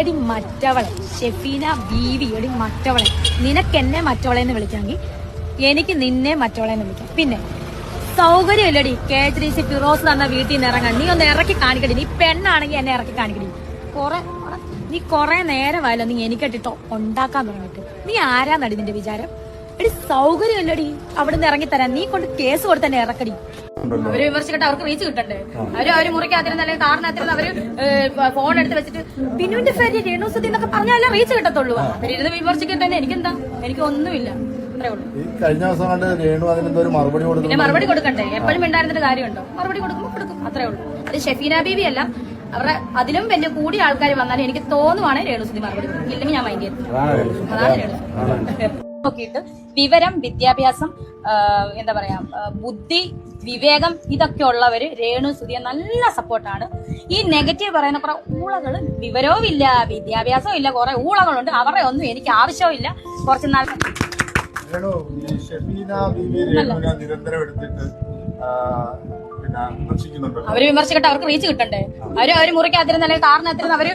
എടി മറ്റവളെ ഷെഫീന ബീവി എടി മറ്റവളെ. നിനക്ക് എന്നെ മറ്റവളെ എന്ന് വിളിക്കാമെങ്കിൽ എനിക്ക് നിന്നെ മറ്റവളെ എന്ന് വിളിക്കാം. പിന്നെ സൗകര്യമില്ലടി കെ എച്ച് സി ഫിറോസ് തന്ന വീട്ടിൽ നിന്ന് ഇറങ്ങാൻ. നീ ഒന്ന് ഇറക്കി കാണിക്കടി. നീ പെണ്ണാണെങ്കിൽ എന്നെ ഇറക്കി കാണിക്കടി. കൊറേ നീ കൊറേ നേരമായല്ലോ നീ എനിക്കിട്ടിട്ടോ ഉണ്ടാക്കാൻ തുടങ്ങിയിട്ട്. നീ ആരാന്നടി നിന്റെ വിചാരം? എടി സൗകര്യമില്ലടി. അവിടെ നിന്ന് ഇറങ്ങി തരാൻ നീ കൊണ്ട് കേസ് കൊടുത്തന്നെ ഇറക്കടി. അവർ വിമർശിക്കട്ടെ അവർക്ക് റീച്ച് കിട്ടണ്ടേ? അവർ അവർ മുറിക്കാത്തിരുന്ന അല്ലെങ്കിൽ കാറിനകത്തിരുന്ന് അവർ ഫോൺ എടുത്ത് വെച്ചിട്ട് ബിനുവിന്റെ ഫാരി രേണുസുദ്ധി എന്നൊക്കെ പറഞ്ഞാലേ റീച്ച് കിട്ടത്തുള്ളൂ. അവരിരുന്ന് വിമർശിക്കട്ടെ എനിക്കെന്താ? എനിക്ക് ഒന്നുമില്ല. അത്രേ ഉള്ളൂ. ഈ കഴിഞ്ഞ ദിവസം കണ്ട് രേണു അതിനെന്തോ ഒരു മറുപടി പിന്നെ കൊടുക്കുന്നു മറുപടി കൊടുക്കണ്ടേ? എപ്പോഴും ഉണ്ടായിരുന്നിട്ട് കാര്യമുണ്ടോ? മറുപടി കൊടുക്കുമ്പോൾ കൊടുക്കും. അത്രേ ഉള്ളൂ. അത് ഷെഫീന ബീവി അല്ല. അവരുടെ അതിലും വലിയ കൂടിയ ആൾക്കാർ വന്നാലും എനിക്ക് തോന്നുവാണെങ്കിൽ രേണുസുദ്ധി മറുപടി കൊടുക്കും. ഇല്ലെങ്കിൽ ഞാൻ മൈൻഡ് ചെയ്തു അതാണ് രേണുസുദ്ധി നോക്കിയിട്ട് വിവരം വിദ്യാഭ്യാസം എന്താ പറയാ ബുദ്ധി വിവേകം ഇതൊക്കെ ഉള്ളവര് രേണു സുധിയ നല്ല സപ്പോർട്ടാണ് ഈ നെഗറ്റീവ് പറയുന്ന കുറെ ഊളകൾ വിവരവും ഇല്ല വിദ്യാഭ്യാസവും ഇല്ല കുറെ ഊളകളുണ്ട്. അവരുടെ ഒന്നും എനിക്ക് ആവശ്യമില്ല ഇല്ല. കുറച്ച് നാൾ നിരന്തരം എടുത്തിട്ട് അവർ വിമർശിക്കട്ടെ അവർക്ക് റീച്ച് കിട്ടണ്ടേ? അവർ അവർ മുറിക്കാതിരുന്നല്ലേ അല്ലെങ്കിൽ കാറിനകത്തിരുന്ന അവർ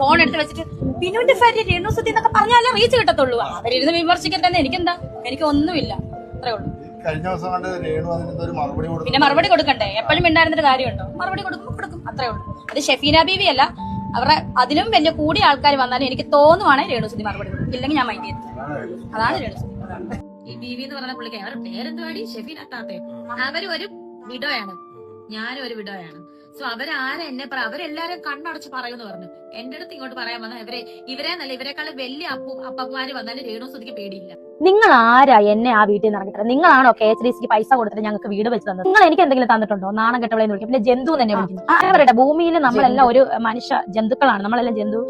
ഫോൺ എടുത്ത് വെച്ചിട്ട് ബിനുവിന്റെ ഫാരി സുതി എന്നൊക്കെ പറഞ്ഞാലേ റീച്ച് കിട്ടത്തുള്ളൂ. അവരിരുന്ന് വിമർശിക്കട്ടെ എനിക്കെന്താ? എനിക്ക് ഒന്നുമില്ല. അത്രേ ഉള്ളൂ. കഴിഞ്ഞ ദിവസം കണ്ട് രേണു മറുപടി പിന്നെ മറുപടി കൊടുക്കണ്ടേ? എപ്പോഴും ഉണ്ടായിരുന്നൊരു കാര്യമുണ്ടോ? മറുപടി കൊടുക്കുമ്പോൾ കൊടുക്കും. അത്രേ ഉള്ളൂ. അത് ഷെഫീന ബീവി അല്ല. അവരുടെ അതിലും വലിയ കൂടിയ ആൾക്കാർ വന്നാലും എനിക്ക് തോന്നുവാണെങ്കിൽ രേണുസുദ്ധി മറുപടി കൊടുക്കും ഇല്ലെങ്കിൽ ഞാൻ മൈൻഡ് ചെയ്തു അതാണ് രേണുസുദ്ധി ഈ ബീവി എന്ന് പറഞ്ഞ പുള്ളിക്ക് അവരുടെ പേരെന്തുവാടി? ഷെഫീൻ അത്താത്തെ അവർ ഒരു വിഡോയാണ്. ഞാനും ഒരു വിഡോയാണ്. സോ അവരാരെ എന്നെ പറ അവരെല്ലാരും കണ്ണടച്ച് പറയുമെന്ന് പറഞ്ഞു. എന്റെ അടുത്ത് ഇങ്ങോട്ട് പറയാൻ വന്ന ഇവരെ ഇവരെ നല്ല ഇവരെക്കാളും വലിയ അപ്പു അപ്പന്മാര് വന്നാലും രേണു സുതിക്ക് പേടിയില്ല. നിങ്ങൾ ആരാ എന്നെ ആ വീട്ടിൽ നിന്ന് ഇറങ്ങിത്തരാം? നിങ്ങളാണോ കെ എച്ച് ഡി സിക്ക് പൈസ കൊടുത്തിട്ട് ഞങ്ങൾക്ക് വീട് വെച്ച് തന്നത്? നിങ്ങൾ എനിക്ക് എന്തെങ്കിലും തന്നിട്ടുണ്ടോ? നാണം കെട്ടവളെ വിളിക്കും. പിന്നെ ജന്തു തന്നെ വിളിക്കുന്നു ആ, പറയട്ടെ ഭൂമിയിൽ നമ്മളെല്ലാം ഒരു മനുഷ്യ ജന്തുക്കളാണ്. നമ്മളെല്ലാം ജന്തു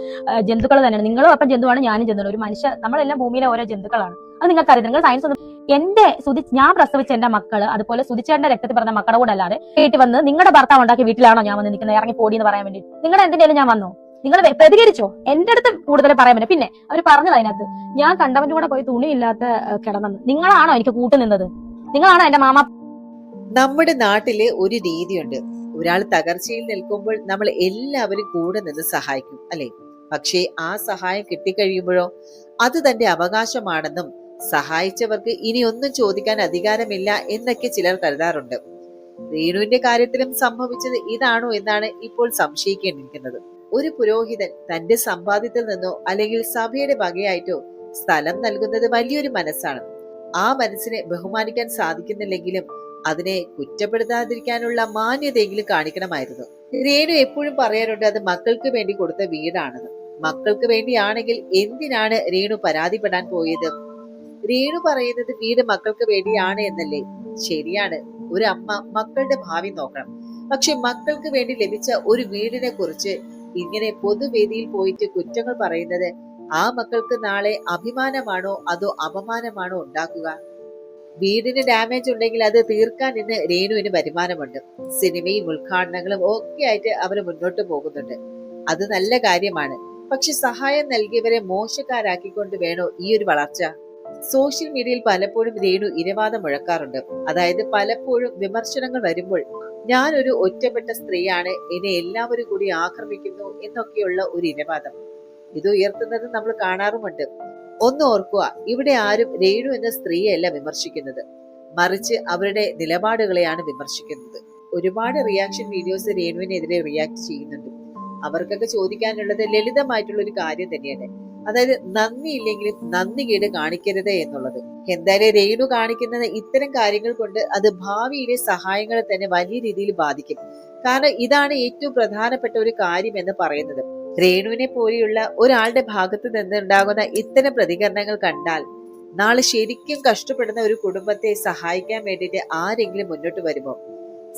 ജന്തുക്കൾ തന്നെയാണ്. നിങ്ങളും അപ്പം ജന്തുവാണ് ഞാനും ജന്തുവാണ്. ഒരു മനുഷ്യ നമ്മളെല്ലാം ഭൂമിയിലെ ഓരോ ജന്തുക്കളാണ്. അത് നിങ്ങൾക്ക് അറിയാം നിങ്ങൾ സയൻസ് ഒന്നും എന്റെ സുതി ഞാൻ പ്രസവിച്ച എന്റെ മക്കൾ അതുപോലെ സുതിച്ചേട്ടന്റെ രക്തത്തിൽ പറഞ്ഞ മക്കളുടെ കൂടെ അല്ലാതെ വീട്ടിൽ വന്ന് നിങ്ങളുടെ ഭർത്താവ് ഉണ്ടാക്കി വീട്ടിലാണോ ഞാൻ വന്ന് നിൽക്കുന്നത്? ഇറങ്ങി പോടി എന്ന് പറയാൻ വേണ്ടി നിങ്ങൾ എന്തിനേലും ഞാൻ വന്നോ? നിങ്ങൾ പ്രതികരിച്ചോ? എന്റെ അടുത്ത് കൂടുതൽ പറയാൻ പറ്റും പിന്നെ അവർ പറഞ്ഞത് അതിനകത്ത് ഞാൻ കണ്ടവന്റെ കൂടെ പോയി തുണിയില്ലാത്ത കിടന്നെന്ന്. നിങ്ങളാണോ എനിക്ക് കൂട്ടു നിന്നത്? നിങ്ങളാണോ എന്റെ മാമ നമ്മുടെ നാട്ടിൽ ഒരു രീതിയുണ്ട്. ഒരാൾ തകർച്ചയിൽ നിൽക്കുമ്പോൾ നമ്മൾ എല്ലാവരും കൂടെ നിന്ന് സഹായിക്കും അല്ലെ? പക്ഷേ ആ സഹായം കിട്ടിക്കഴിയുമ്പോഴോ അത് തന്റെ അവകാശമാണെന്നും സഹായിച്ചവർക്ക് ഇനി ഒന്നും ചോദിക്കാൻ അധികാരമില്ല എന്നൊക്കെ ചിലർ കരുതാറുണ്ട്. രേണുവിന്റെ കാര്യത്തിലും സംഭവിച്ചത് ഇതാണോ എന്നാണ് ഇപ്പോൾ സംശയിക്കേണ്ടിയിരിക്കുന്നത്. ഒരു പുരോഹിതൻ തന്റെ സമ്പാദ്യത്തിൽ നിന്നോ അല്ലെങ്കിൽ സഭയുടെ വകയായിട്ടോ സ്ഥലം നൽകുന്നത് വലിയൊരു മനസ്സാണ്. ആ മനസ്സിനെ ബഹുമാനിക്കാൻ സാധിക്കുന്നില്ലെങ്കിലും അതിനെ കുറ്റപ്പെടുത്താതിരിക്കാനുള്ള മാന്യതയെങ്കിലും കാണിക്കണമായിരുന്നു. രേണു എപ്പോഴും പറയാറുണ്ട് അത് മക്കൾക്ക് വേണ്ടി കൊടുത്ത വീടാണെന്ന് മക്കൾക്ക് വേണ്ടിയാണെങ്കിൽ എന്തിനാണ് രേണു പരാതിപ്പെടാൻ പോയത്? രേണു പറയുന്നത് വീട് മക്കൾക്ക് വേണ്ടിയാണ് എന്നല്ലേ? ശരിയാണ്. ഒരു അമ്മ മക്കളുടെ ഭാവി നോക്കണം. പക്ഷെ മക്കൾക്ക് വേണ്ടി ലഭിച്ച ഒരു വീടിനെ കുറിച്ച് ഇങ്ങനെ പൊതുവേദിയിൽ പോയിട്ട് കുറ്റങ്ങൾ പറയുന്നത് ആ മക്കൾക്ക് നാളെ അഭിമാനമാണോ അതോ അപമാനമാണോ ഉണ്ടാക്കുക? വീടിന് ഡാമേജ് ഉണ്ടെങ്കിൽ അത് തീർക്കാൻ ഇന്ന് രേണുവിന് വരുമാനമുണ്ട്. സിനിമയും ഉദ്ഘാടനങ്ങളും ഒക്കെ ആയിട്ട് അവർ മുന്നോട്ട് പോകുന്നുണ്ട്. അത് നല്ല കാര്യമാണ്. പക്ഷെ സഹായം നൽകിയവരെ മോശക്കാരാക്കിക്കൊണ്ട് വേണോ ഈ ഒരു വളർച്ച? സോഷ്യൽ മീഡിയയിൽ പലപ്പോഴും രേണു ഇരവാദം മുഴക്കാറുണ്ട്. അതായത് പലപ്പോഴും വിമർശനങ്ങൾ വരുമ്പോൾ ഞാൻ ഒരു ഒറ്റപ്പെട്ട സ്ത്രീയാണ് എന്നെ എല്ലാവരും കൂടി ആക്രമിക്കുന്നു എന്നൊക്കെയുള്ള ഒരു ഇരവാദം. ഇത് ഉയർത്തുന്നത് നമ്മൾ കാണാറുമുണ്ട്. ഒന്ന് ഓർക്കുക ഇവിടെ ആരും രേണു എന്ന സ്ത്രീയല്ല വിമർശിക്കുന്നത്. മറിച്ച് അവരുടെ നിലപാടുകളെയാണ് വിമർശിക്കുന്നത്. ഒരുപാട് റിയാക്ഷൻ വീഡിയോസ് രേണുവിനെതിരെ റിയാക്ട് ചെയ്യുന്നുണ്ട്. അവർക്കൊക്കെ ചോദിക്കാനുള്ളത് ലളിതമായിട്ടുള്ള ഒരു കാര്യം തന്നെയാണ്. അതായത് നന്ദി ഇല്ലെങ്കിലും നന്ദി കേട് കാണിക്കരുത് എന്നുള്ളത്. എന്തായാലും രേണു കാണിക്കുന്നത് ഇത്തരം കാര്യങ്ങൾ കൊണ്ട് അത് ഭാവിയിലെ സഹായങ്ങളെ തന്നെ വലിയ രീതിയിൽ ബാധിക്കും. കാരണം ഇതാണ് ഏറ്റവും പ്രധാനപ്പെട്ട ഒരു കാര്യം എന്ന് പറയുന്നത്. രേണുവിനെ പോലെയുള്ള ഒരാളുടെ ഭാഗത്ത് നിന്നുണ്ടാകുന്ന ഇത്തരം പ്രതികരണങ്ങൾ കണ്ടാൽ നാളെ ശരിക്കും കഷ്ടപ്പെടുന്ന ഒരു കുടുംബത്തെ സഹായിക്കാൻ വേണ്ടിയിട്ട് ആരെങ്കിലും മുന്നോട്ട് വരുമോ?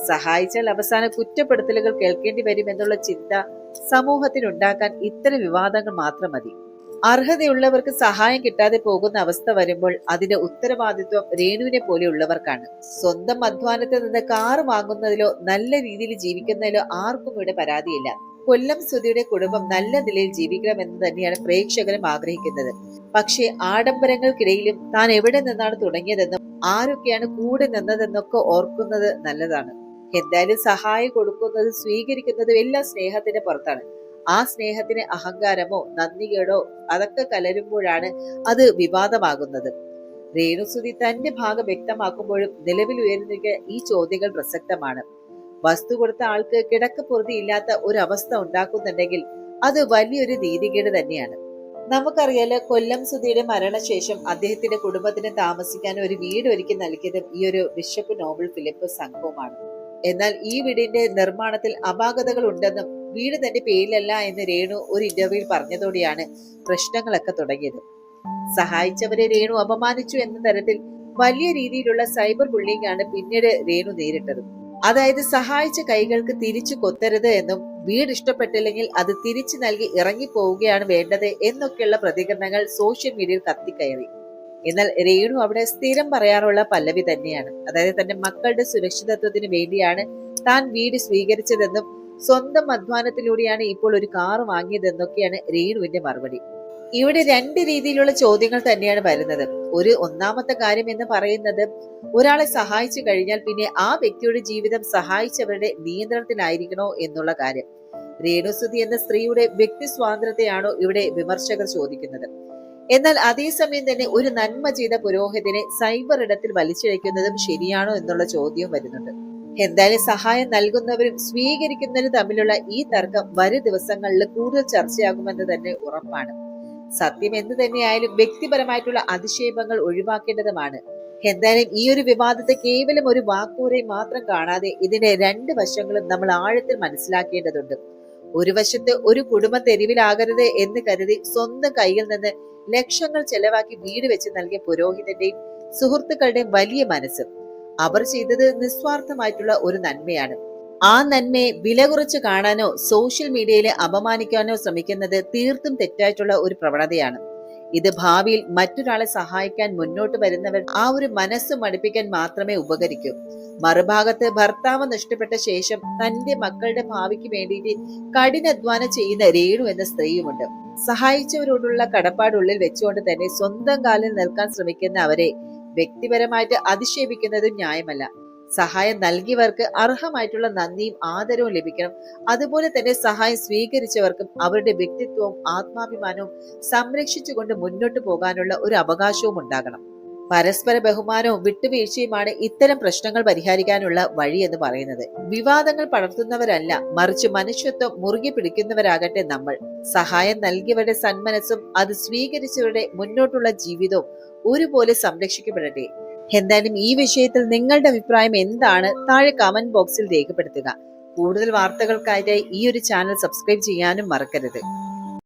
സഹായിച്ചാൽ അവസാന കുറ്റപ്പെടുത്തലുകൾ കേൾക്കേണ്ടി വരും എന്നുള്ള ചിന്ത സമൂഹത്തിനുണ്ടാക്കാൻ ഇത്തരം വിവാദങ്ങൾ മാത്രം മതി. അർഹതയുള്ളവർക്ക് സഹായം കിട്ടാതെ പോകുന്ന അവസ്ഥ വരുമ്പോൾ അതിന്റെ ഉത്തരവാദിത്വം രേണുവിനെ പോലെയുള്ളവർക്കാണ്. സ്വന്തം അധ്വാനത്തിൽ നിന്ന് കാർ വാങ്ങുന്നതിലോ നല്ല രീതിയിൽ ജീവിക്കുന്നതിലോ ആർക്കും ഇവിടെ പരാതിയില്ല. കൊല്ലം സുധിയുടെ കുടുംബം നല്ല നിലയിൽ ജീവിക്കണമെന്ന് തന്നെയാണ് പ്രേക്ഷകരും ആഗ്രഹിക്കുന്നത്. പക്ഷേ ആഡംബരങ്ങൾക്കിടയിലും താൻ എവിടെ നിന്നാണ് തുടങ്ങിയതെന്നും ആരൊക്കെയാണ് കൂടെ നിന്നതെന്നൊക്കെ ഓർക്കുന്നത് നല്ലതാണ്. എന്തായാലും സഹായം കൊടുക്കുന്നതും സ്വീകരിക്കുന്നതും എല്ലാം സ്നേഹത്തിന്റെ പുറത്താണ്. ആ സ്നേഹത്തിന് അഹങ്കാരമോ നന്ദികേടോ അതൊക്കെ കലരുമ്പോഴാണ് അത് വിവാദമാകുന്നത്. രേണുസുതി തന്റെ ഭാഗം വ്യക്തമാക്കുമ്പോഴും നിലവിൽ ഉയരുന്ന ഈ ചോദ്യങ്ങൾ പ്രസക്തമാണ്. വസ്തു കൊടുത്ത ആൾക്ക് കിടക്കപ്പുറതി ഇല്ലാത്ത ഒരു അവസ്ഥ ഉണ്ടാക്കുന്നുണ്ടെങ്കിൽ അത് വലിയൊരു നീതികേട് തന്നെയാണ്. നമുക്കറിയാലോ കൊല്ലം സുധിയുടെ മരണശേഷം അദ്ദേഹത്തിന്റെ കുടുംബത്തിന് താമസിക്കാൻ ഒരു വീട് ഒരുക്കി നൽകിയതും ഈ ഒരു ബിഷപ്പ് നോബൽ ഫിലിപ്പ് സംഘവുമാണ്. എന്നാൽ ഈ വീടിന്റെ നിർമ്മാണത്തിൽ അപാകതകൾ ഉണ്ടെന്നും വീട് തന്റെ പേരിലല്ല എന്ന് രേണു ഒരു ഇന്റർവ്യൂവിൽ പറഞ്ഞതോടെയാണ് പ്രശ്നങ്ങളൊക്കെ തുടങ്ങിയത്. സഹായിച്ചവരെ രേണു അപമാനിച്ചു എന്ന തരത്തിൽ വലിയ രീതിയിലുള്ള സൈബർ ബുള്ളിംഗ് ആണ് പിന്നീട് രേണു നേരിട്ടത്. അതായത് സഹായിച്ച കൈകൾക്ക് തിരിച്ചു കൊത്തരുത് എന്നും വീട് ഇഷ്ടപ്പെട്ടില്ലെങ്കിൽ അത് തിരിച്ചു നൽകി ഇറങ്ങി പോവുകയാണ് വേണ്ടത് എന്നൊക്കെയുള്ള പ്രതികരണങ്ങൾ സോഷ്യൽ മീഡിയയിൽ കത്തിക്കയറി. എന്നാൽ രേണു അവിടെ സ്ഥിരം പറയാറുള്ള പല്ലവി തന്നെയാണ്. അതായത് തന്റെ മക്കളുടെ സുരക്ഷിതത്വത്തിന് വേണ്ടിയാണ് താൻ വീട് സ്വീകരിച്ചതെന്നും സ്വന്തം അധ്വാനത്തിലൂടെയാണ് ഇപ്പോൾ ഒരു കാർ വാങ്ങിയതെന്നൊക്കെയാണ് രേണുവിന്റെ മറുപടി. ഇവിടെ രണ്ട് രീതിയിലുള്ള ചോദ്യങ്ങൾ തന്നെയാണ് വരുന്നത്. ഒരു ഒന്നാമത്തെ കാര്യം എന്ന് പറയുന്നത് ഒരാളെ സഹായിച്ചു കഴിഞ്ഞാൽ പിന്നെ ആ വ്യക്തിയുടെ ജീവിതം സഹായിച്ചവരുടെ നിയന്ത്രണത്തിലായിരിക്കണോ എന്നുള്ള കാര്യം. രേണുസുതി എന്ന സ്ത്രീയുടെ വ്യക്തി സ്വാതന്ത്ര്യത്തെയാണോ ഇവിടെ വിമർശകർ ചോദിക്കുന്നത്. എന്നാൽ അതേസമയം തന്നെ ഒരു നന്മ ചെയ്ത പുരോഹിതനെ സൈബർ ഇടത്തിൽ വലിച്ചിഴക്കുന്നതും ശരിയാണോ എന്നുള്ള ചോദ്യവും വരുന്നുണ്ട്. എന്തായാലും സഹായം നൽകുന്നവരും സ്വീകരിക്കുന്നവരും തമ്മിലുള്ള ഈ തർക്കം വരും ദിവസങ്ങളിൽ കൂടുതൽ ചർച്ചയാകുമെന്ന് തന്നെ ഉറപ്പാണ്. സത്യം എന്ത് തന്നെയായാലും വ്യക്തിപരമായിട്ടുള്ള അധിക്ഷേപങ്ങൾ ഒഴിവാക്കേണ്ടതുമാണ്. എന്തായാലും ഈ ഒരു വിവാദത്തെ കേവലം ഒരു വാക്കൂരെ മാത്രം കാണാതെ ഇതിന്റെ രണ്ട് വശങ്ങളും നമ്മൾ ആഴത്തിൽ മനസ്സിലാക്കേണ്ടതുണ്ട്. ഒരു വശത്ത് ഒരു കുടുംബ തെരുവിലാകരുത് എന്ന് കരുതി സ്വന്തം കയ്യിൽ നിന്ന് ലക്ഷങ്ങൾ ചെലവാക്കി വീട് വെച്ച് നൽകിയ പുരോഹിതന്റെയും സുഹൃത്തുക്കളുടെയും വലിയ മനസ്സ്. അവർ ചെയ്തത് നിസ്വാർത്ഥമായിട്ടുള്ള ഒരു നന്മയാണ്. ആ നന്മയെ വില കുറച്ച് കാണാനോ സോഷ്യൽ മീഡിയയിൽ അപമാനിക്കാനോ ശ്രമിക്കുന്നത് തീർത്തും തെറ്റായിട്ടുള്ള ഒരു പ്രവണതയാണ്. ഇത് ഭാവിയിൽ മറ്റൊരാളെ സഹായിക്കാൻ മുന്നോട്ട് വരുന്നവർ ആ ഒരു മനസ്സ് മടുപ്പിക്കാൻ മാത്രമേ ഉപകരിക്കൂ. മറുഭാഗത്ത് ഭർത്താവ് നഷ്ടപ്പെട്ട ശേഷം തന്റെ മക്കളുടെ ഭാവിക്ക് വേണ്ടിയിട്ട് കഠിനാധ്വാനം ചെയ്യുന്ന രേണു എന്ന സ്ത്രീയുമുണ്ട്. സഹായിച്ചവരോടുള്ള കടപ്പാടുള്ളിൽ വെച്ചുകൊണ്ട് തന്നെ സ്വന്തം കാലിൽ നിൽക്കാൻ ശ്രമിക്കുന്ന അവരെ വ്യക്തിപരമായിട്ട് അധിക്ഷേപിക്കുന്നതും ന്യായമല്ല. സഹായം നൽകിയവർക്ക് അർഹമായിട്ടുള്ള നന്ദിയും ആദരവും ലഭിക്കണം. അതുപോലെ തന്നെ സഹായം സ്വീകരിച്ചവർക്കും അവരുടെ വ്യക്തിത്വവും ആത്മാഭിമാനവും സംരക്ഷിച്ചുകൊണ്ട് മുന്നോട്ട് പോകാനുള്ള ഒരു അവകാശവും ഉണ്ടാകണം. പരസ്പര ബഹുമാനവും വിട്ടുവീഴ്ചയുമാണ് ഇത്തരം പ്രശ്നങ്ങൾ പരിഹരിക്കാനുള്ള വഴി എന്ന് പറയുന്നത്. വിവാദങ്ങൾ പടർത്തുന്നവരല്ല മറിച്ച് മനുഷ്യത്വം മുറുകെ പിടിക്കുന്നവരാകട്ടെ നമ്മൾ. സഹായം നൽകിയവരുടെ സന്മനസ്സും അത് സ്വീകരിച്ചവരുടെ മുന്നോട്ടുള്ള ജീവിതവും ഒരുപോലെ സംരക്ഷിക്കപ്പെടട്ടെ. എന്തായാലും ഈ വിഷയത്തിൽ നിങ്ങളുടെ അഭിപ്രായം എന്താണ്? താഴെ കമന്റ് ബോക്സിൽ രേഖപ്പെടുത്തുക. കൂടുതൽ വാർത്തകൾക്കായിട്ട് ഈ ഒരു ചാനൽ സബ്സ്ക്രൈബ് ചെയ്യാനും മറക്കരുത്.